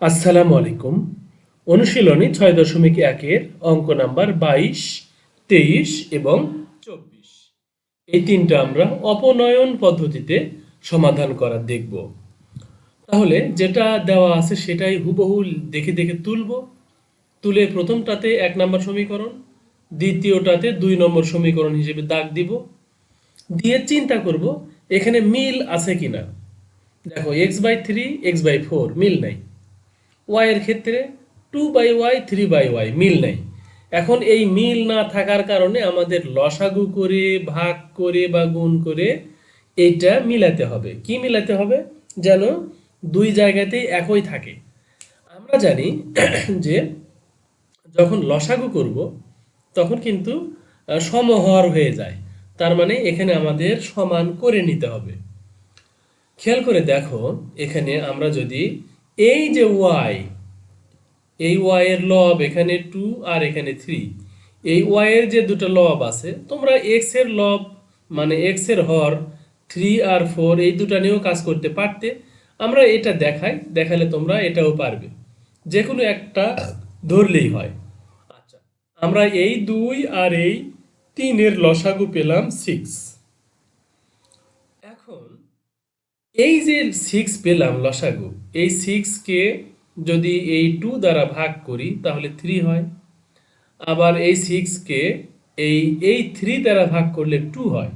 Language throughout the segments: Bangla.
আসসালামু আলাইকুম। অনুশীলনী ছয় দশমিক একের অঙ্ক নাম্বার বাইশ, তেইশ এবং চব্বিশ। এই তিনটা আমরা অপনয়ন পদ্ধতিতে সমাধান করা দেখব। তাহলে যেটা দেওয়া আছে সেটাই হুবহু দেখে দেখে তুলব। তুলে প্রথমটাতে এক নম্বর সমীকরণ, দ্বিতীয়টাতে দুই নম্বর সমীকরণ হিসেবে দাগ দিব। দিয়ে চিন্তা করব এখানে মিল আছে কিনা। দেখো X by three X by four মিল নাই। ওয়াই এর ক্ষেত্রে two by Y three by Y মিল নেই। এখন এই মিল না থাকার কারণে আমাদের লসাগু করে, ভাগ করে বা গুণ করে এইটা মিলাতে হবে। কি মিলাতে হবে? যেন দুই জায়গাতেই একই থাকে। আমরা জানি যে যখন লসাগু করব, তখন কিন্তু সমহর হয়ে যায়। তার মানে এখানে আমাদের সমান করে নিতে হবে। খেয়াল করে দেখো, এখানে আমরা যদি এই যে ওয়াই এই ওয়াই এর লব এখানে টু আর এখানে থ্রি এই ওয়াই এর যে দুটো লব আছে, তোমরা এক্সের লব মানে এক্সের হর থ্রি আর ফোর এই দুটা নিয়েও কাজ করতে পারতে। আমরা এটা দেখাই, দেখালে তোমরা এটাও পারবে। যে কোনো একটা ধরলেই হয়। আচ্ছা আমরা এই দুই আর এই তিনের লসাগু পেলাম সিক্স এখন এই যে সিক্স পেলাম লসাগু এই সিক্সকে যদি এই টু দ্বারা ভাগ করি, তাহলে থ্রি হয়। আবার এই সিক্সকে এই এই থ্রি দ্বারা ভাগ করলে টু হয়।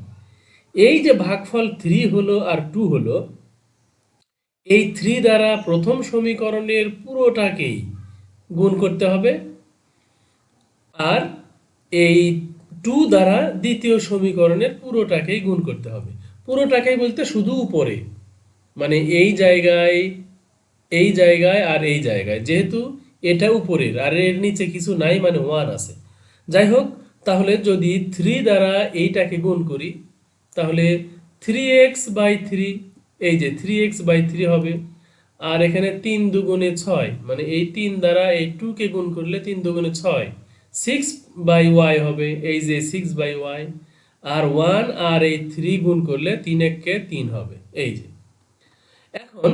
এই যে ভাগফল থ্রি হলো আর টু হলো, এই থ্রি দ্বারা প্রথম সমীকরণের পুরোটাকেই গুণ করতে হবে। আর এই টু দ্বারা দ্বিতীয় সমীকরণের পুরোটাকেই গুণ করতে হবে। পুরোটাকেই বলতে শুধু উপরে। মানে এই জায়গায় এই জায়গায় আর এই জায়গায়। যেহেতু এটা উপরের, আর এর নিচে কিছু নাই মানে ওয়ান আছে। যাই হোক, তাহলে যদি থ্রি দ্বারা এইটাকে গুণ করি, তাহলে থ্রি এক্স বাই থ্রি এই যে থ্রি এক্স বাই থ্রি হবে। আর এখানে তিন দুগুণে ছয় মানে এই তিন দ্বারা এই টুকে গুণ করলে তিন দুগুণে ছয়। সিক্স বাই ওয়াই হবে, এই যে সিক্স বাই ওয়াই আর ওয়ান আর এই থ্রি গুণ করলে তিন এককে তিন হবে, এই যে। এখন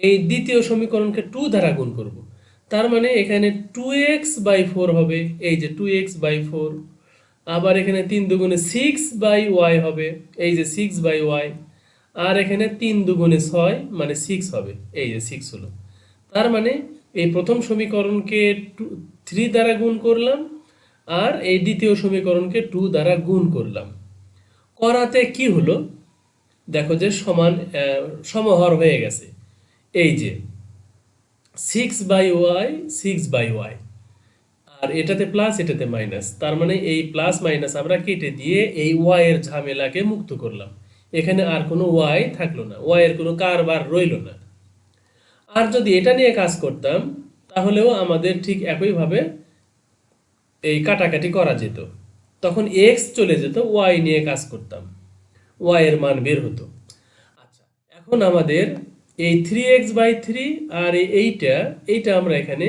এই দ্বিতীয় সমীকরণকে টু দ্বারা গুণ করব। তার মানে এখানে টু এক্স বাই ফোর হবে, এই যে টু এক্স বাই ফোর আবার এখানে তিন দুগুণে সিক্স বাই ওয়াই হবে, এই যে সিক্স বাই ওয়াই আর এখানে তিন দুগুণে ছয় মানে সিক্স হবে, এই যে সিক্স হলো। তার মানে এই প্রথম সমীকরণকে টু থ্রি দ্বারা গুণ করলাম, আর এই দ্বিতীয় সমীকরণকে টু দ্বারা গুণ করলাম। করাতে কি হলো? দেখো যে সমান সমহর হয়ে গেছে। এই যে six by Y six by Y আর এটাতে প্লাস এটাতে মাইনাস তার মানে এই প্লাস মাইনাস আমরা কেটে দিয়ে এই ওয়াই এর ঝামেলাকে মুক্ত করলাম। এখানে আর কোনো ওয়াই থাকল না ওয়াই এর কোনো কারবার রইল না। আর যদি এটা নিয়ে কাজ করতাম, তাহলেও আমাদের ঠিক একইভাবে এই কাটাকাটি করা যেত। তখন এক্স চলে যেত ওয়াই নিয়ে কাজ করতাম ওয়াই এর মান বের হতো। আচ্ছা এখন আমাদের এই থ্রি এক্স বাই থ্রি আর এই এইটা এইটা আমরা এখানে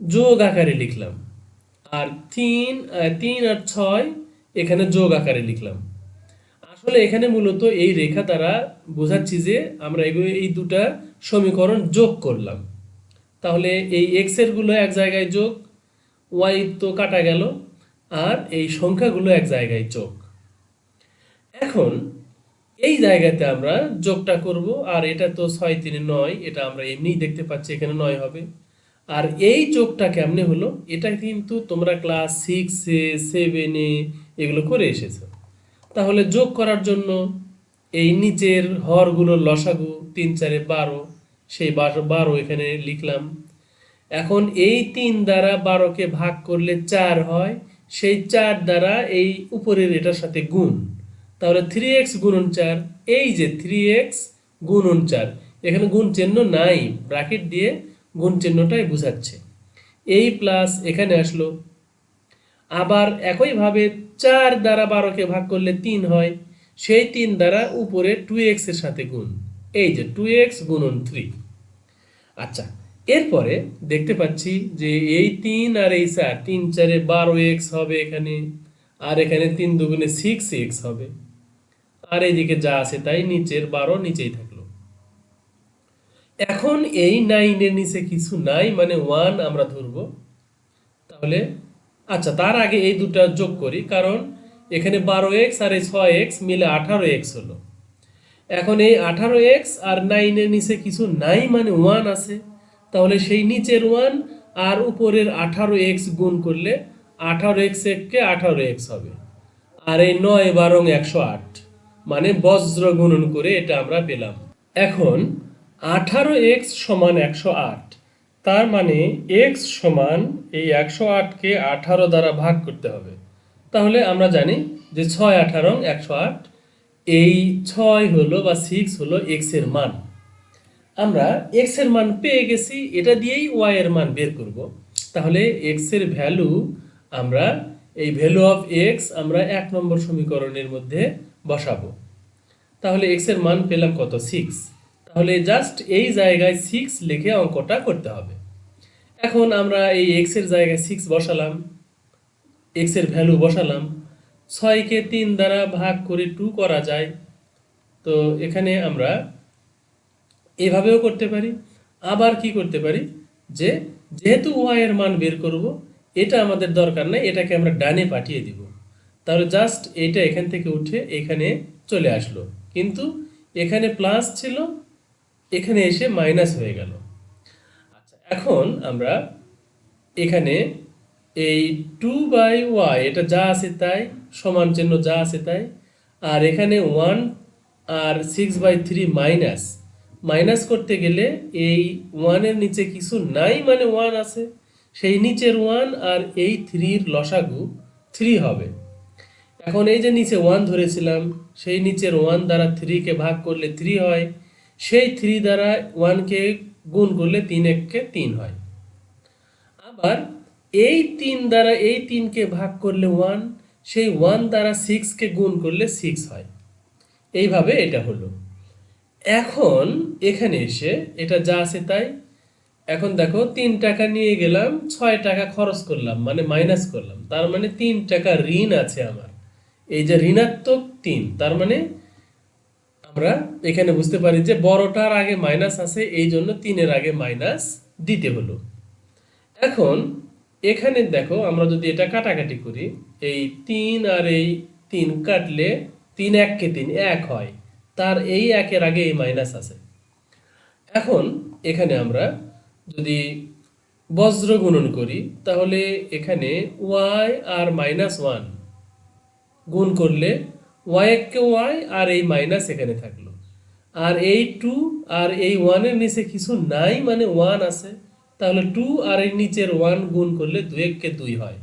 যোগ আকারে লিখলাম। আর তিন তিন আর ছয় এখানে যোগ আকারে লিখলাম। আসলে এখানে মূলত এই রেখা দ্বারা বোঝাচ্ছি যে আমরা এগুলো এই দুটা সমীকরণ যোগ করলাম। তাহলে এই এক্সেরগুলো এক জায়গায় যোগ ওয়াই তো কাটা গেল, আর এই সংখ্যাগুলো এক জায়গায় যোগ। এখন এই জায়গাতে আমরা যোগটা করব, আর এটা তো ছয় তিনে নয়, এটা আমরা এমনিই দেখতে পাচ্ছি, এখানে নয় হবে। আর এই যোগটা কেমনে হলো? এটা কিন্তু তোমরা ক্লাস সিক্সে সেভেনে এগুলো করে এসেছ। তাহলে যোগ করার জন্য এই নিচের হরগুলো লসাগু তিন চারে বারো, সেই বারো বারো এখানে লিখলাম। এখন এই তিন দ্বারা বারোকে ভাগ করলে চার হয়, সেই চার দ্বারা এই উপরের এটার সাথে গুণ। তাহলে থ্রি এক্স গুণন চার, এই যে থ্রি এক্স গুণন চার, এখানে গুণ চিহ্ন নাই ব্র্যাকেট দিয়ে গুণ চিহ্নটাই বোঝাচ্ছে। এই প্লাস এখানে আসলো। আবার একইভাবে চার দ্বারা বারোকে ভাগ করলে তিন হয়, সেই তিন দ্বারা উপরে টু এক্সের সাথে গুণ। এই যে টু এক্স গুণন থ্রি আচ্ছা এরপরে দেখতে পাচ্ছি যে এই তিন আর এই চার, তিন চারে বারো এক্স হবে এখানে, আর এখানে তিন দুগুণে সিক্স এক্স হবে। আর এইদিকে যা আছে তাই নিচের বারো নিচেই থাকল। এখন এই নাইনের নিচে কিছু নাই মানে ওয়ান আমরা ধরবো। তাহলে আচ্ছা তার আগে এই দুটা যোগ করি, কারণ এখানে বারো এক্স আর এই ছয় এক্স মিলে আঠারো এক্স হলো। এখন এই আঠারো এক্স আর নাইনের নিচে কিছু নাই মানে ওয়ান আছে। তাহলে সেই নিচের ওয়ান আর উপরের আঠারো এক্স গুণ করলে আঠারো এক্স এককে আঠারো এক্স হবে। আর এই নয় বারং একশো আট। মানে বজ্র গুণন করে এটা আমরা পেলাম। এখন আঠারো এক্স সমান একশো আট, তার মানে এক্স সমান এই একশো আটকে আঠারো দ্বারা ভাগ করতে হবে। তাহলে আমরা জানি যে ছয় আঠারো, একশো আট, এই ছয় হলো বা সিক্স হলো এক্সের মান। আমরা এক্সের মান পেয়ে গেছি, এটা দিয়েই ওয়াই এর মান বের করব। তাহলে এক্সের ভ্যালু আমরা এই ভ্যালু অফ এক্স আমরা এক নম্বর সমীকরণের মধ্যে বসাবো। তাহলে এক্সের মান পেলাম কত? সিক্স তাহলে জাস্ট এই জায়গায় সিক্স লিখে অঙ্কটা করতে হবে। এখন আমরা এই এক্সের জায়গায় সিক্স বসালাম। এক্সের ভ্যালু বসালাম। ছয়কে তিন দ্বারা ভাগ করে টু করা যায়। তো এখানে আমরা এভাবেও করতে পারি। আবার কি করতে পারি? যে, যেহেতু ওয়াই এর মান বের করব এটা আমাদের দরকার নেই, এটাকে আমরা ডানে পাঠিয়ে দিব। তাহলে জাস্ট এইটা এখান থেকে উঠে এখানে চলে আসলো। কিন্তু এখানে প্লাস ছিল, এখানে এসে মাইনাস হয়ে গেল। আচ্ছা এখন আমরা এখানে এই টু বাই ওয়াই এটা যা আছে তাই, সমান চিহ্ন যা আছে তাই, আর এখানে one R six by three minus minus করতে গেলে এই ওয়ানের নিচে কিছু নাই মানে ওয়ান আছে। সেই নিচের ওয়ান আর এই থ্রির লসাগু থ্রি হবে। এখন এই যে নিচে ওয়ান ধরেছিলাম, সেই নিচের ওয়ান দ্বারা থ্রিকে ভাগ করলে থ্রি হয়, সেই থ্রি দ্বারা ওয়ানকে গুণ করলে তিন এককে তিন হয়। আবার এই তিন দ্বারা এই তিনকে ভাগ করলে ওয়ান সেই ওয়ান দ্বারা সিক্সকে গুণ করলে সিক্স হয়। এইভাবে এটা হলো। এখন এখানে এসে এটা যা আছে তাই এখন দেখো, তিন টাকা নিয়ে গেলাম, ছয় টাকা খরচ করলাম মানে মাইনাস করলাম। তার মানে তিন টাকা ঋণ আছে আমার। এই যে ঋণাত্মক তিন, তার মানে আমরা এখানে বুঝতে পারি যে বড়টার আগে মাইনাস আছে, এই জন্য তিনের আগে মাইনাস দিতে হলো। এখন এখানে দেখো, আমরা যদি এটা কাটাকাটি করি, এই তিন আর এই তিন কাটলে তিন এককে তিন, এক হয়। তার এই একের আগে এই মাইনাস আছে। এখন এখানে আমরা যদি বজ্র গুণন করি, তাহলে এখানে ওয়াই আর মাইনাস ওয়ান গুণ করলে ওয়াই এককে ওয়াই আর এই মাইনাস এখানে থাকল। আর এই টু আর এই ওয়ানের নিচে কিছু নাই মানে ওয়ান আছে। তাহলে টু আর এই নিচের ওয়ান গুণ করলে দুই এককে দুই হয়।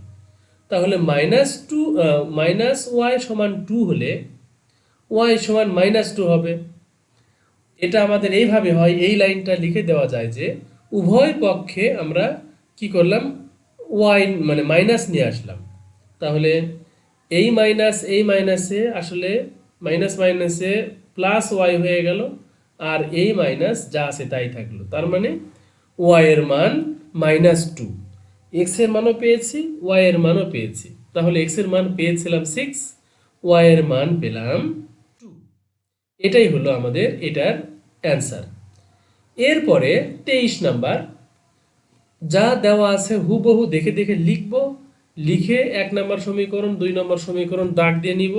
তাহলে মাইনাস টু মাইনাস ওয়াই সমান টু হলে ওয়াই সমান মাইনাস টু হবে। এটা আমাদের এইভাবে হয়, এই লাইনটা লিখে দেওয়া যায় যে উভয় পক্ষে আমরা কি করলাম? ওয়াই মানে মাইনাস নিয়ে আসলাম। তাহলে এই মাইনাস এই মাইনাসে আসলে মাইনাস মাইনাসে প্লাস ওয়াই হয়ে গেল আর এই মাইনাস যা আছে তাই থাকল। তার মানে ওয়াই এর মান মাইনাস টু এক্সের মানও পেয়েছি ওয়াই এর মানও পেয়েছি। তাহলে এক্সের মান পেয়েছিলাম সিক্স ওয়াই এর মান পেলাম টু এটাই হলো আমাদের এটার অ্যান্সার এরপরে তেইশ নাম্বার, যা দেওয়া আছে হুবহু দেখে দেখে লিখব, লিখে এক নম্বর সমীকরণ, দুই নম্বর সমীকরণ দাগ দিয়ে নিব,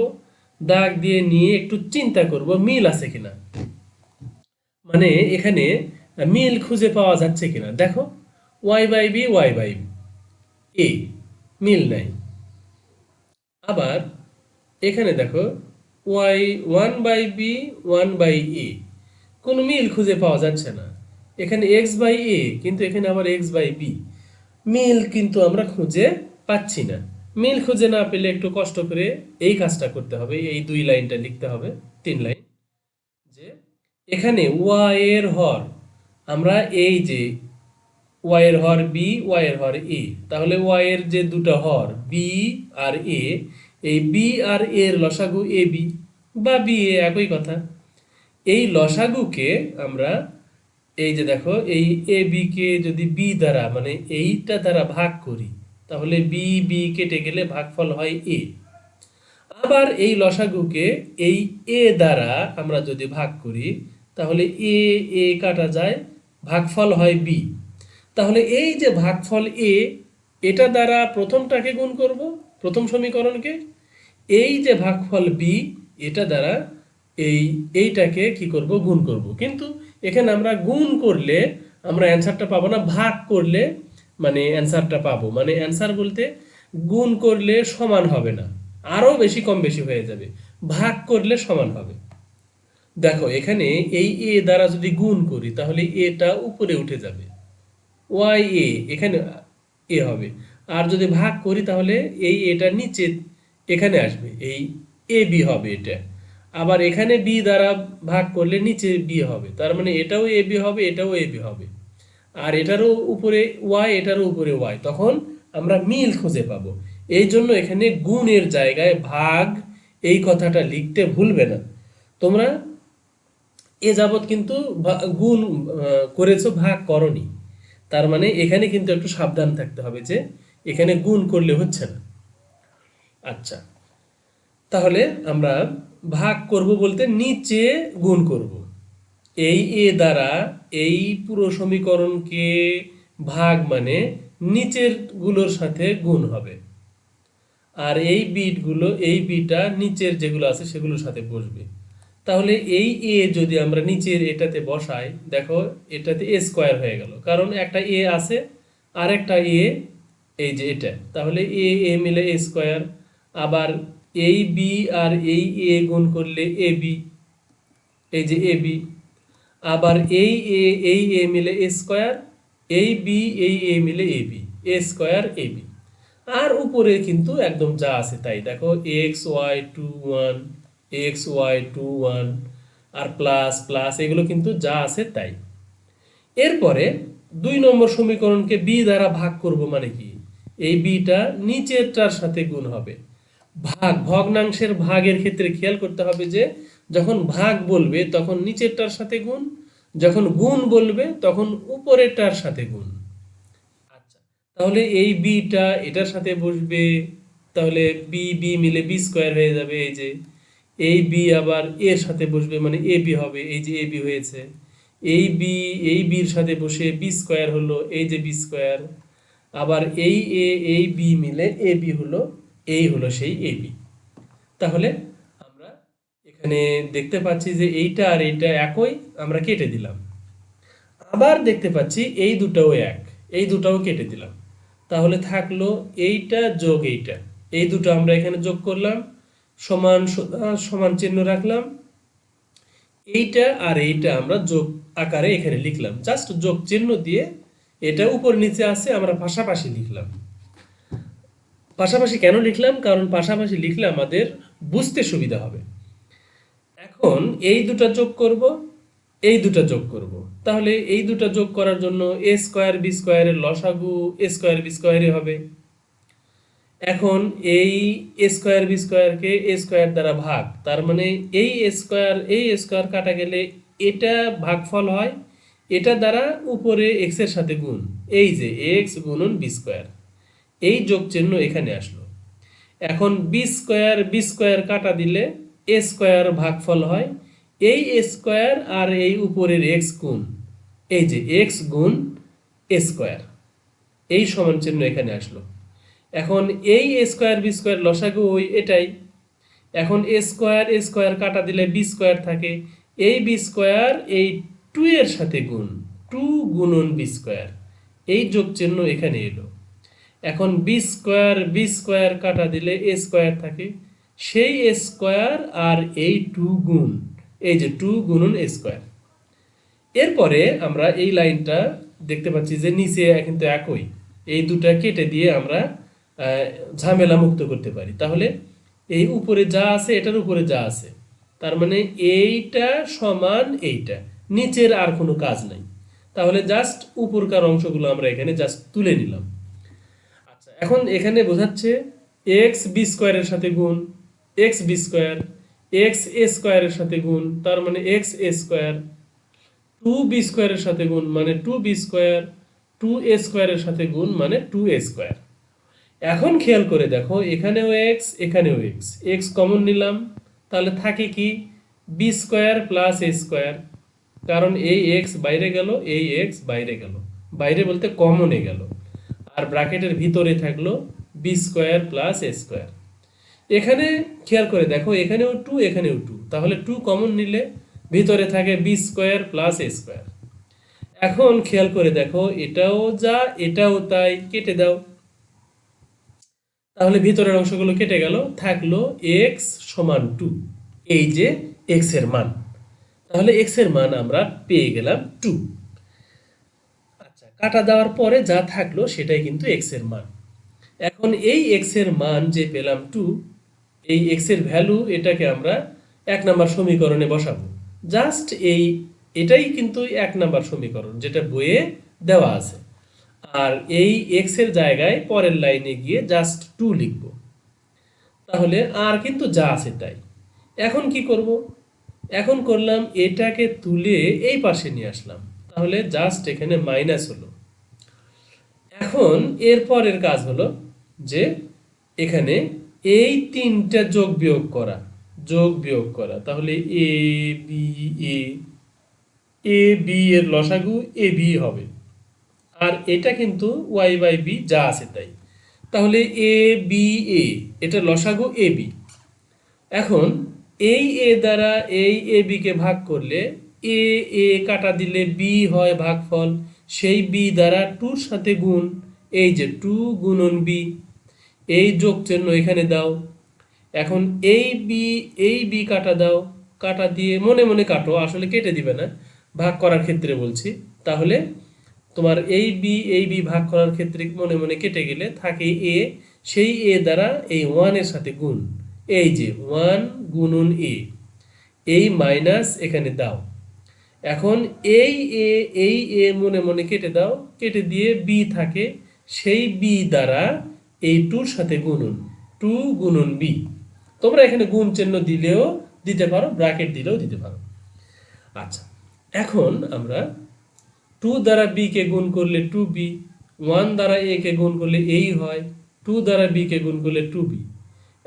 দাগ দিয়ে নিয়ে একটু চিন্তা করব মিল আছে কিনা। মানে এখানে মিল খুঁজে পাওয়া যাচ্ছে কিনা। দেখো, Y by B, Y by A, মিল নাই। আবার এখানে দেখো, Y, one by B, one by A. কোনো মিল খুঁজে পাওয়া যাচ্ছে না। এখানে এক্স বাই এ কিন্তু এখানে আবার এক্স বাই বি মিল কিন্তু আমরা খুঁজে পাচ্ছি না। মিল খুঁজে না পেলে একটু কষ্ট করে এই কাজটা করতে হবে, এই দুই লাইনটা লিখতে হবে, তিন লাইন। যে এখানে ওয়াই এর হর, আমরা এই যে ওয়াই এর হর বি ওয়াই এর হর এ তাহলে ওয়াই এর যে দুটো হর বি আর এ এই বি আর এর লসাগু এ বি বা বি এ একই কথা। এই লসাগুকে আমরা এই যে দেখো, এই এ বি কে যদি বি দ্বারা মানে এইটা দ্বারা ভাগ করি, তাহলে বি বি কেটে গেলে ভাগফল হয় এ আবার এই লসাগুকে এই এ দ্বারা আমরা যদি ভাগ করি, তাহলে এ এ কাটা যায়, ভাগফল হয় বি তাহলে এই যে ভাগফল এ এটা দ্বারা প্রথমটাকে গুণ করব, প্রথম সমীকরণকে। এই যে ভাগফল বি এটা দ্বারা এই এইটাকে কি করব? গুণ করব। কিন্তু এখানে আমরা গুণ করলে আমরা অ্যান্সারটা পাবো না, ভাগ করলে মানে অ্যান্সারটা পাবো। মানে অ্যান্সার বলতে গুণ করলে সমান হবে না, আরও বেশি কম বেশি হয়ে যাবে, ভাগ করলে সমান হবে। দেখো, এখানে এই এ দ্বারা যদি গুণ করি, তাহলে এটা উপরে উঠে যাবে। ওয়াই এ, এখানে এ হবে। আর যদি ভাগ করি, তাহলে এই এটা নিচে এখানে আসবে, এই এ বি হবে এটা। আবার এখানে বি দ্বারা ভাগ করলে নিচে বি হবে। তার মানে এটাও এ বি হবে, এটাও এ বি হবে। আর এটারও উপরে ওয়াই এটারও উপরে ওয়াই তখন আমরা মিল খুঁজে পাবো। এই জন্য এখানে গুণের জায়গায় ভাগ এই কথাটা লিখতে ভুলবে না। তোমরা এ যাবৎ কিন্তু গুণ করেছ, ভাগ করনি। তার মানে এখানে কিন্তু একটু সাবধান থাকতে হবে যে এখানে গুণ করলে হচ্ছে না। আচ্ছা তাহলে আমরা ভাগ করব বলতে নিচে গুণ করব। এই এ দ্বারা এই পুরো সমীকরণকে ভাগ মানে নিচেরগুলোর সাথে গুণ হবে। আর এই বিটগুলো এই বিটা নিচের যেগুলো আছে সেগুলোর সাথে বসবে। তাহলে এই এ যদি আমরা নিচের এটাতে বসাই, দেখো এটাতে এ স্কোয়ার হয়ে গেল। কারণ একটা এ আছে আর একটা এ এই যে এটা। তাহলে এ এ মিলে এ স্কোয়ার। আবার এই বি আর এই এ গুণ করলে এ বি। এই যে এ বি। আবার এই এ এই এ মিলে এ স্কোয়ার, এই বি, এই এ মিলে A B. A square, A B. আর উপরে কিন্তু একদম যা আছে তাই। দেখো, X Y two one, X Y two one, আর প্লাস প্লাস, এগুলো কিন্তু যা আছে তাই। এরপরে দুই নম্বর সমীকরণকে বি দ্বারা ভাগ করব মানে কি? এই বিটা নিচেরটার সাথে গুণ হবে। ভাগ, ভগ্নাংশের ভাগের ক্ষেত্রে খেয়াল করতে হবে যে, যখন ভাগ বলবে, তখন নিচেরটার সাথে গুণ, যখন গুণ বলবে, তখন উপরেরটার সাথে গুণ। আচ্ছা তাহলে এই বিটা এটার সাথে বসবে, তাহলে বি বি মিলে বি স্কোয়ার হয়ে যাবে, এই যে, এই বি আবার এর সাথে বসবে মানে এ বি হবে, এই যে এ বি হয়েছে, এই বি এই বির সাথে বসে বি স্কোয়ার হলো, এই যে বি স্কোয়ার আবার এই এ এই বি মিলে এ বি হলো এই হলো সেই এ বি তাহলে আমরা এখানে দেখতে পাচ্ছি যে এইটা আর এইটা একই, আমরা কেটে দিলাম। আবার দেখতে পাচ্ছি এই দুটাও এক, এই দুটাও কেটে দিলাম। তাহলে থাকল এইটা যোগ এইটা। এই দুটো আমরা এখানে যোগ করলাম, সমান সমান চিহ্ন রাখলাম। এইটা আর এইটা আমরা যোগ আকারে এখানে লিখলাম। জাস্ট যোগ চিহ্ন দিয়ে এটা উপর নিচে আছে, আমরা পাশাপাশি লিখলাম। পাশাপাশি কেন লিখলাম? কারণ পাশাপাশি লিখলে আমাদের বুঝতে সুবিধা হবে। এখন এই দুটা যোগ করব, এই দুটা যোগ করব। তাহলে এই দুটা যোগ করার জন্য এ স্কোয়ার বি স্কোয়ারের লসাগু এ স্কোয়ার বি স্কোয়ারে হবে। এখন এই এ স্কোয়ার বি স্কোয়ারকে এ স্কোয়ার দ্বারা ভাগ, তার মানে এই স্কোয়ার এই স্কোয়ার কাটা গেলে এটা ভাগফল হয়, এটা দ্বারা উপরে এক্সের সাথে গুণ, এই যে এক্স গুণন বি স্কোয়ার এই যোগ চিহ্ন এখানে আসলো। এখন বি স্কোয়ার বি স্কোয়ার কাটা দিলে এ স্কোয়ার ভাগফল হয়। এই এ স্কোয়ার আর এই উপরের এক্স গুণ, এই যে এক্স গুণ এ স্কোয়ার এই সমান চিহ্ন এখানে আসলো। এখন এই এ স্কোয়ার বি স্কোয়ার লসাগু ওই এটাই। এখন এ স্কোয়ার এ স্কোয়ার কাটা দিলে বি স্কোয়ার থাকে। এই বি স্কোয়ার এই টু এর সাথে গুণ টু গুণন বি স্কোয়ার এই যোগ চিহ্ন এখানে এলো। এখন বি স্কোয়ার বি স্কোয়ার কাটা দিলে এ স্কোয়ার থাকে। সেই এ স্কোয়ার আর এই টু গুণ, এই যে টু গুণন এ স্কোয়ার এরপরে আমরা এই লাইনটা দেখতে পাচ্ছি যে নিচে কিন্তু একই। এই দুটা কেটে দিয়ে আমরা ঝামেলা মুক্ত করতে পারি। তাহলে এই উপরে যা আছে, এটার উপরে যা আছে। তার মানে এইটা সমান এইটা। নিচের আর কোনো কাজ নাই। তাহলে জাস্ট উপরকার অংশগুলো আমরা এখানে জাস্ট তুলে নিলাম। এখন এখানে বোঝাচ্ছে এক্স বি স্কোয়ারের সাথে গুণ X B square X A স্কোয়ারের সাথে গুণ, তার মানে X A square two B স্কোয়ারের সাথে গুণ মানে two B square two A স্কোয়ারের সাথে গুণ মানে টু এ স্কোয়ার এখন খেয়াল করে দেখো, এখানেও এক্স এখানেও এক্স এক্স কমন নিলাম, তাহলে থাকে কি? B square plus A square কারণ এই এক্স বাইরে গেল, এই এক্স বাইরে গেল, বাইরে বলতে কমনে গেল। আর ব্র্যাকেটের ভিতরে থাকল B square plus A square এখানে খেয়াল করে দেখো, এখানেও টু এখানেও টু তাহলে টু কমন নিলে ভিতরে থাকে B square plus A square এখন খেয়াল করে দেখো, এটাও যা, এটাও তাই, কেটে দাও। তাহলে ভিতরের অংশগুলো কেটে গেল, থাকল এক্স সমান টু এই যে এক্সের মান। তাহলে এক্সের মান আমরা পেয়ে গেলাম টু কাটা দেওয়ার পরে যা থাকল সেটাই কিন্তু এক্সের মান। এখন এই এক্সের মান যে পেলাম টু এই এক্সের ভ্যালু এটাকে আমরা এক নাম্বার সমীকরণে বসাবো। জাস্ট এই, এটাই কিন্তু এক নাম্বার সমীকরণ যেটা বইয়ে দেওয়া আছে। আর এই এক্সের জায়গায় পরের লাইনে গিয়ে জাস্ট টু লিখব। তাহলে আর কিন্তু যা আছে তাই। এখন কি করব? এখন করলাম এটাকে তুলে এই পাশে নিয়ে আসলাম। তাহলে জাস্ট এখানে মাইনাস হলো। এখন এর পরের কাজ হলো যে এখানে এই তিনটা যোগ বিয়োগ করা, যোগ বিয়োগ করা। তাহলে এ বি এ এ বি এর লসাগু এ বি হবে। আর এটা কিন্তু ওয়াই বাই বি যা আছে তাই। তাহলে এ বি এ এটা লসাগু এ বি এখন এই এ দ্বারা এই এ বিকে ভাগ করলে এ এ কাটা দিলে বি হয় ভাগফল। সেই বি দ্বারা টুর সাথে গুণ, এই যে টু গুণন বি, এই যোগ চিহ্ন এখানে দাও। এখন এই বি এই বি কাটা দাও, কাটা দিয়ে মনে মনে কাটো, আসলে কেটে দিবে না, ভাগ করার ক্ষেত্রে বলছি। তাহলে তোমার এই বি এই বি ভাগ করার ক্ষেত্রে মনে মনে কেটে গেলে থাকে এ, সেই এ দ্বারা এই ওয়ানের সাথে গুণ। এই যে ওয়ান গুণন এ, এই মাইনাস এখানে দাও। এখন এই এ এই এ মনে মনে কেটে দাও, কেটে দিয়ে বি থাকে, সেই বি দ্বারা এই টুর সাথে গুণন, টু গুণন বি। তোমরা এখানে গুণ চিহ্ন দিলেও দিতে পারো, ব্র্যাকেট দিলেও দিতে পারো। আচ্ছা এখন আমরা টু দ্বারা বি কে গুণ করলে টু বি, ওয়ান দ্বারা এ কে গুণ করলে এই হয়, টু দ্বারা বি কে গুণ করলে টু বি।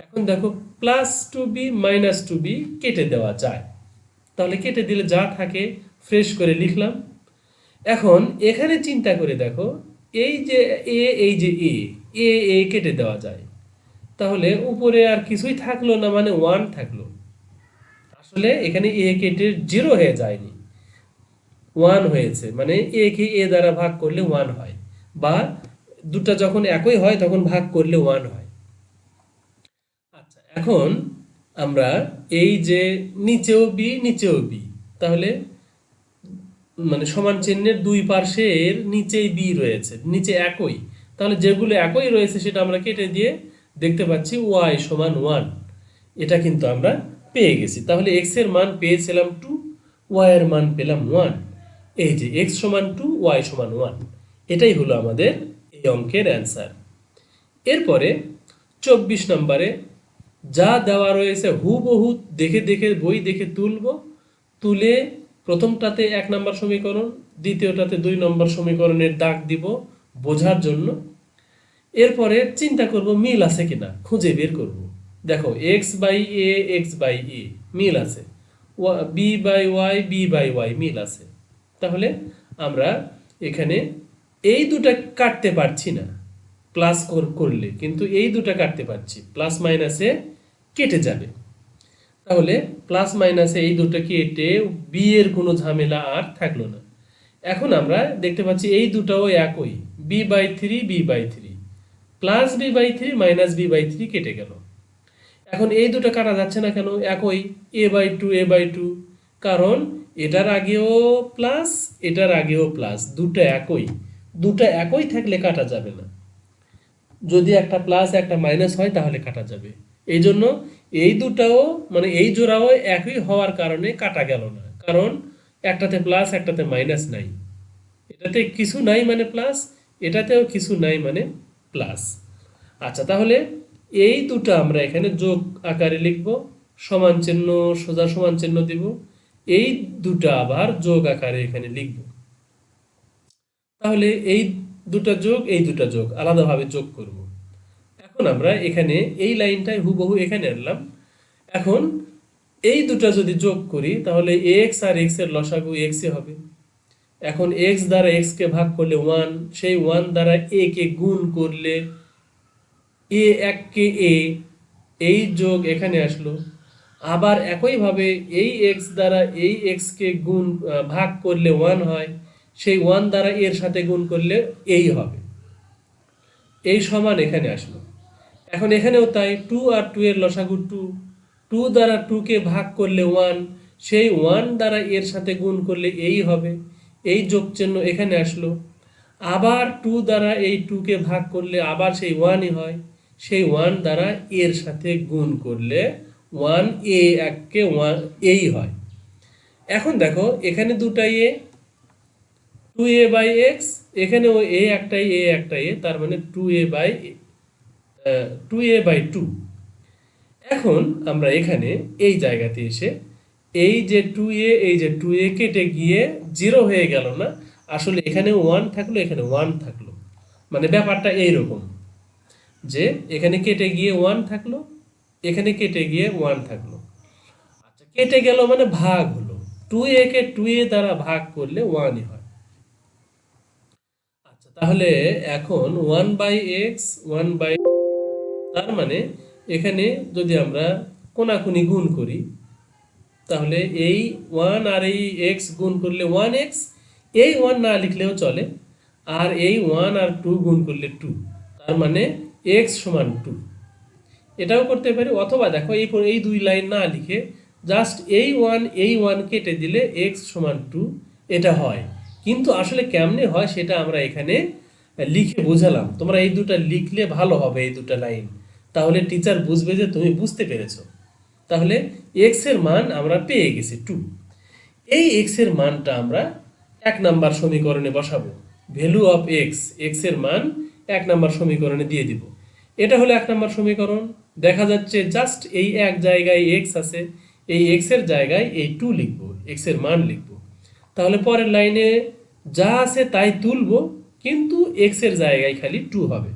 এখন দেখো, plus two B, minus two B কেটে দেওয়া যায়। তাহলে কেটে দিলে যা থাকে ফ্রেশ করে লিখলাম। এখন এখানে চিন্তা করে দেখো, এই যে এ, এই যে এ এ এ কেটে দেওয়া যায়। তাহলে উপরে আর কিছুই থাকল না মানে ওয়ান থাকল। আসলে এখানে এ কেটে জিরো হয়ে যায়নি। ওয়ান হয়েছে মানে এ কে এ দ্বারা ভাগ করলে ওয়ান হয়। বা দুটা যখন একই হয়, তখন ভাগ করলে ওয়ান হয়। আচ্ছা এখন আমরা এই যে নিচেও বি নিচেও বি তাহলে মানে সমান চিহ্নের দুই পার্শ্বের নিচেই বি রয়েছে, নিচে একই। তাহলে যেগুলো একই রয়েছে সেটা আমরা কেটে দিয়ে দেখতে পাচ্ছি ওয়াই সমান ওয়ান এটা কিন্তু আমরা পেয়ে গেছি। তাহলে এক্সের মান পেয়েছিলাম টু ওয়াই এর মান পেলাম ওয়ান এই যে এক্স সমান টু ওয়াই সমান ওয়ান এটাই হলো আমাদের এই অঙ্কের অ্যান্সার এরপরে চব্বিশ নম্বরে যা দেওয়া রয়েছে হুবহু দেখে দেখে বই দেখে তুলব, তুলে প্রথমটাতে এক নম্বর সমীকরণ, দ্বিতীয়টাতে দুই নম্বর সমীকরণের দাগ দিব বোঝার জন্য। এরপরে চিন্তা করব মিল আছে কিনা, খুঁজে বের করব। দেখো X by A X by A মিল আছে। B by Y B by Y মিল আছে। তাহলে আমরা এখানে এই দুটা কাটতে পারছি না। প্লাস করলে, কিন্তু এই দুটা কাটতে পারছি। প্লাস মাইনাসে কেটে যাবে। তাহলে প্লাস মাইনাসে এই দুটো কেটে বি এর কোনো ঝামেলা আর থাকল না। এখন আমরা দেখতে পাচ্ছি এই দুটাও একই। B by three B by three plus B by three minus B by three কেটে গেল। এখন এই দুটো কাটা যাচ্ছে না কেন? একই। A by two A by two কারণ এটার আগেও প্লাস এটার আগেও প্লাস দুটো একই। দুটো একই থাকলে কাটা যাবে না। যদি একটা প্লাস একটা মাইনাস হয়, তাহলে কাটা যাবে। এই জন্য এই দুটাও মানে এই জোড়াও একই হওয়ার কারণে কাটা গেল না। কারণ একটাতে প্লাস একটাতে মাইনাস নাই। এটাতে কিছু নাই মানে প্লাস এটাতেও কিছু নাই মানে প্লাস আচ্ছা তাহলে এই দুটো আমরা এখানে যোগ আকারে লিখব, সমান চিহ্ন, সোজা সমান চিহ্ন দিব। এই দুটো আবার যোগ আকারে এখানে লিখব। তাহলে এই দুটা যোগ, এই দুটা যোগ আলাদাভাবে যোগ করব। আমরা এখানে এই লাইনটায় হুবহু এখানে আনলাম। এখন এই দুটো যদি যোগ করি, তাহলে এক্স আর এক্সের লসাগু এক্সে হবে। এখন এক্স দ্বারা এক্স কে ভাগ করলে ওয়ান সেই ওয়ান দ্বারা এ কে গুণ করলে এ এক কে এ এই যোগ এখানে আসলো। আবার একইভাবে এই এক্স দ্বারা এই এক্স কে গুণ ভাগ করলে ওয়ান হয়, সেই ওয়ান দ্বারা এর সাথে গুণ করলে এই হবে। এই সমান এখানে আসলো। এখন এখানেও তাই টু আর টু এর লসাগু টু। টু দ্বারা টুকে ভাগ করলে ওয়ান, সেই ওয়ান দ্বারা এর সাথে গুণ করলে এই হবে। এই যোগ চিহ্ন এখানে আসলো। আবার টু দ্বারা এই টুকে ভাগ করলে আবার সেই ওয়ানই হয়। সেই ওয়ান দ্বারা এর সাথে গুণ করলে ওয়ান এ এককে ওয়ান এই হয়। এখন দেখো, এখানে দুটাই A, two A by X, এখানেও এ একটাই এ একটাই এ, তার মানে two A by two A by two এখন আমরা এখানে এই জায়গাতে এসে এই যে টু এ এই যে টু এ কেটে গিয়ে জিরো হয়ে গেল না, আসলে এখানে ওয়ান থাকল, এখানে ওয়ান থাকল। মানে ব্যাপারটা এইরকম যে এখানে কেটে গিয়ে ওয়ান থাকল, এখানে কেটে গিয়ে ওয়ান থাকল। আচ্ছা কেটে গেল মানে ভাগ হলো। টু এ কে টু এ দ্বারা ভাগ করলে ওয়ানই হয়। আচ্ছা তাহলে এখন one by X one by তার মানে এখানে যদি আমরা কোনাকুনি গুণ করি, তাহলে এই ওয়ান আর এই এক্স গুণ করলে ওয়ান এক্স এই ওয়ান না লিখলেও চলে, আর এই ওয়ান আর টু গুণ করলে টু তার মানে এক্স সমান টু এটাও করতে পারি, অথবা দেখো এই এই দুই লাইন না লিখে জাস্ট এই ওয়ান এই ওয়ান কেটে দিলে এক্স সমান টু এটা হয়। কিন্তু আসলে কেমনে হয় সেটা আমরা এখানে লিখে বোঝালাম। তোমরা এই দুটা লিখলে ভালো হবে এই দুটা লাইন। তাহলে টিচার বুঝবে যে তুমি বুঝতে পেরেছ। তাহলে এক্সের মান আমরা পেয়ে গেছি টু এই এক্সের মানটা আমরা এক নাম্বার সমীকরণে বসাবো। ভ্যালু অফ এক্স এক্সের মান এক নাম্বার সমীকরণে দিয়ে দিব। এটা হলো এক নাম্বার সমীকরণ। দেখা যাচ্ছে জাস্ট এই এক জায়গায় এক্স আছে, এই এক্সের জায়গায় এই টু লিখব এক্সের মান লিখব। তাহলে পরের লাইনে যা আছে তাই তুলবো, কিন্তু এক্সের জায়গায় খালি টু হবে।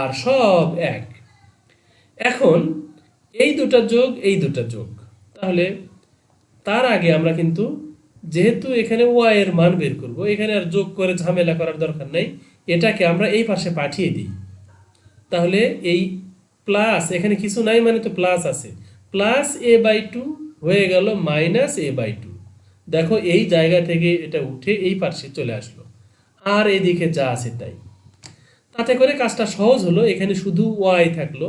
আর সব এক। এখন এই দুটা যোগ, এই দুটা যোগ। তাহলে তার আগে আমরা কিন্তু যেহেতু এখানে ওয়াই এর মান বের করব, এখানে আর যোগ করে ঝামেলা করার দরকার নাই, এটাকে আমরা এই পাশে পাঠিয়ে দিই। তাহলে এই প্লাস এখানে কিছু নাই মানে তো প্লাস আছে। প্লাস এ বাই টু হয়ে গেল মাইনাস এ বাই টু দেখো এই জায়গা থেকে এটা উঠে এই পাশে চলে আসলো। আর এদিকে যা আছে তাই। তাতে করে কাজটা সহজ হলো, এখানে শুধু ওয়াই থাকল।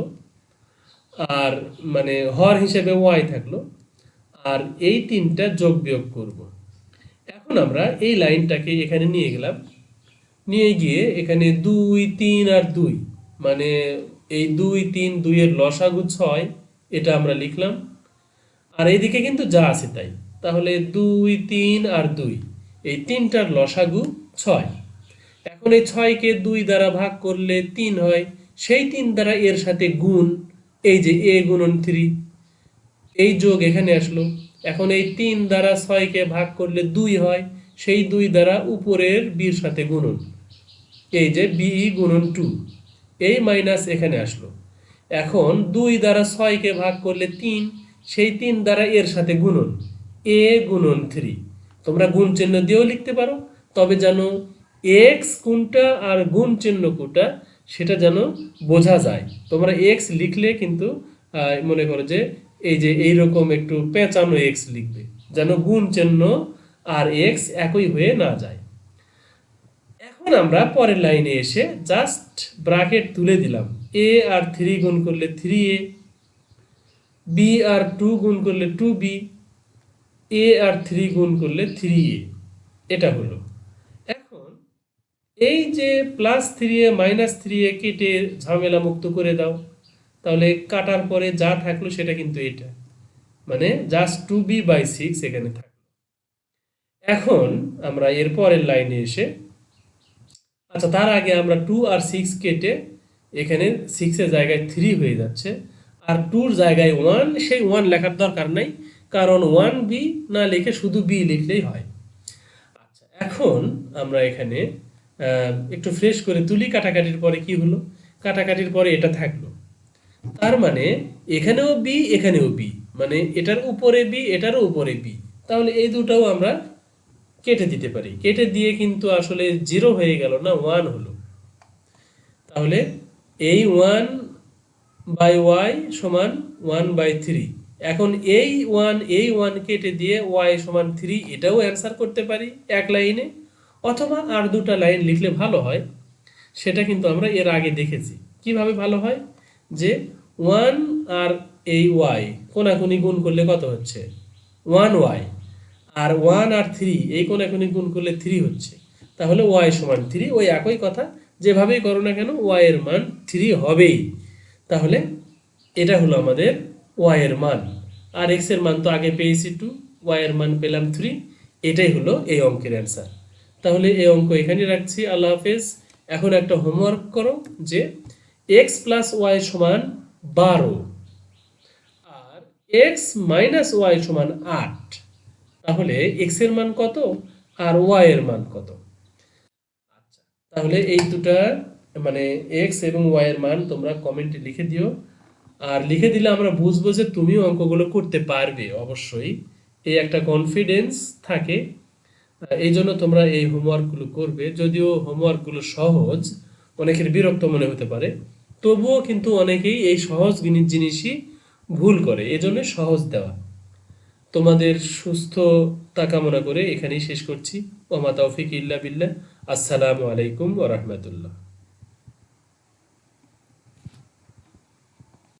আর মানে হর হিসেবে ওয়াই থাকল, আর এই তিনটা যোগ বিয়োগ করব। এখন আমরা এই লাইনটাকে এখানে নিয়ে গেলাম। নিয়ে গিয়ে এখানে দুই, তিন আর দুই মানে এই দুই, তিন, দুইয়ের লসাগু ছয়, এটা আমরা লিখলাম। আর এইদিকে কিন্তু যা আছে তাই। তাহলে দুই, তিন আর দুই, এই তিনটার লসাগু ছয়। এখন এই ছয়কে দুই দ্বারা ভাগ করলে তিন হয়, সেই তিন দ্বারা এর সাথে গুণ এই যে এ গুণন থ্রি, এই যোগ এখানে আসলো। এখন এই তিন দ্বারা ছয়কে ভাগ করলে দুই হয়, সেই দুই দ্বারা উপরের বির সাথে গুণন। এই যে বিই গুণন টু, এই মাইনাস এখানে আসলো। এখন দুই দ্বারা ছয়কে ভাগ করলে তিন, সেই তিন দ্বারা এর সাথে গুণন। এ গুণন থ্রি। তোমরা গুণ চিহ্ন দিয়েও লিখতে পারো, তবে জানো এক্স কোনটা আর গুণ চিহ্ন কোনটা সেটা যেন বোঝা যায়। তোমরা এক্স লিখলে কিন্তু মনে করো যে এই যে এইরকম একটু পেঁচানো এক্স লিখবে, যেন গুণ চিহ্ন আর এক্স একই হয়ে না যায়। এখন আমরা পরের লাইনে এসে জাস্ট ব্রাকেট তুলে দিলাম। এ আর থ্রি গুণ করলে থ্রি এ বি আর টু গুণ করলে টু বি এ আর থ্রি গুণ করলে থ্রি এ এটা হলো। এই যে plus three A minus three A কেটে ঝামেলা মুক্ত করে দাও, তাহলে কাটার পরে যা থাকল সেটা কিন্তু এটা। মানে just two B by six এখানে থাকল। এখন আমরা এর পরের লাইনে এসে আচ্ছা তার আগে আমরা টু আর সিক্স কেটে এখানে সিক্সের জায়গায় থ্রি হয়ে যাচ্ছে। আর টুর জায়গায় ওয়ান সেই ওয়ান লেখার দরকার নাই, কারণ ওয়ান বি না লিখে শুধু বি লিখলেই হয়। আচ্ছা এখন আমরা এখানে একটু ফ্রেশ করে তুলি, কাটাকাটির পরে কি হলো? কাটাকাটির পরে এটা থাকল। তার মানে এখানেও বি এখানেও বি মানে এটার উপরে বি এটারও উপরে বি তাহলে এই দুটাও আমরা কেটে দিতে পারি। কেটে দিয়ে কিন্তু আসলে জিরো হয়ে গেল না ওয়ান হলো। তাহলে এই ওয়ান বাই ওয়াই সমান ওয়ান বাই থ্রি এখন এই ওয়ান এই ওয়ান কেটে দিয়ে ওয়াই সমান থ্রি এটাও অ্যান্সার করতে পারি এক লাইনে। অথবা আর দুটা লাইন লিখলে ভালো হয়, সেটা কিন্তু আমরা এর আগে দেখেছি। কীভাবে ভালো হয়? যে ওয়ান আর এই ওয়াই কোনাকুনি গুণ করলে কত হচ্ছে? One Y. আর ওয়ান আর থ্রি এই কোনাকুনি গুণ করলে থ্রি হচ্ছে। তাহলে ওয়াই সমান থ্রি, ওই একই কথা। যেভাবেই করো না কেন ওয়াইয়ের মান থ্রি হবেই। তাহলে এটা হলো আমাদের ওয়াইয়ের মান। আর এক্সের মান তো আগে পেয়েছি টু ওয়াই এর মান পেলাম থ্রি এটাই হলো এই অঙ্কের অ্যান্সার তাহলে এই অঙ্ক এখানে রাখছি। আল্লাহ হাফেজ। এখন একটা হোমওয়ার্ক করো যে এক্স প্লাস ওয়াই সমান বারো আর এক্স মাইনাস ওয়াই সমান আট। তাহলে এক্সের মান কত আর ওয়াই এর মান কত? আচ্ছা তাহলে এই দুটা মানে এক্স এবং ওয়াই এর মান তোমরা কমেন্টে লিখে দিও। আর লিখে দিলে আমরা বুঝব যে তুমিও অঙ্কগুলো করতে পারবে অবশ্যই। এই একটা কনফিডেন্স থাকে। এই জন্য তোমরা এই হোমওয়ার্কগুলো করবে। যদিও হোমওয়ার্কগুলো সহজ, অনেকের বিরক্ত মনে হতে পারে। তবুও কিন্তু অনেকেই এই সহজ জিনিস জিনিসই ভুল করে, এজন্য সহজ দেওয়া। তোমাদের সুস্থতা কামনা করে এখানেই শেষ করছি। ওমা তৌফিক ইল্লা বিল্লা আসসালামু আলাইকুম ওরহমতুল্লাহ রাহমাতুল্লাহ।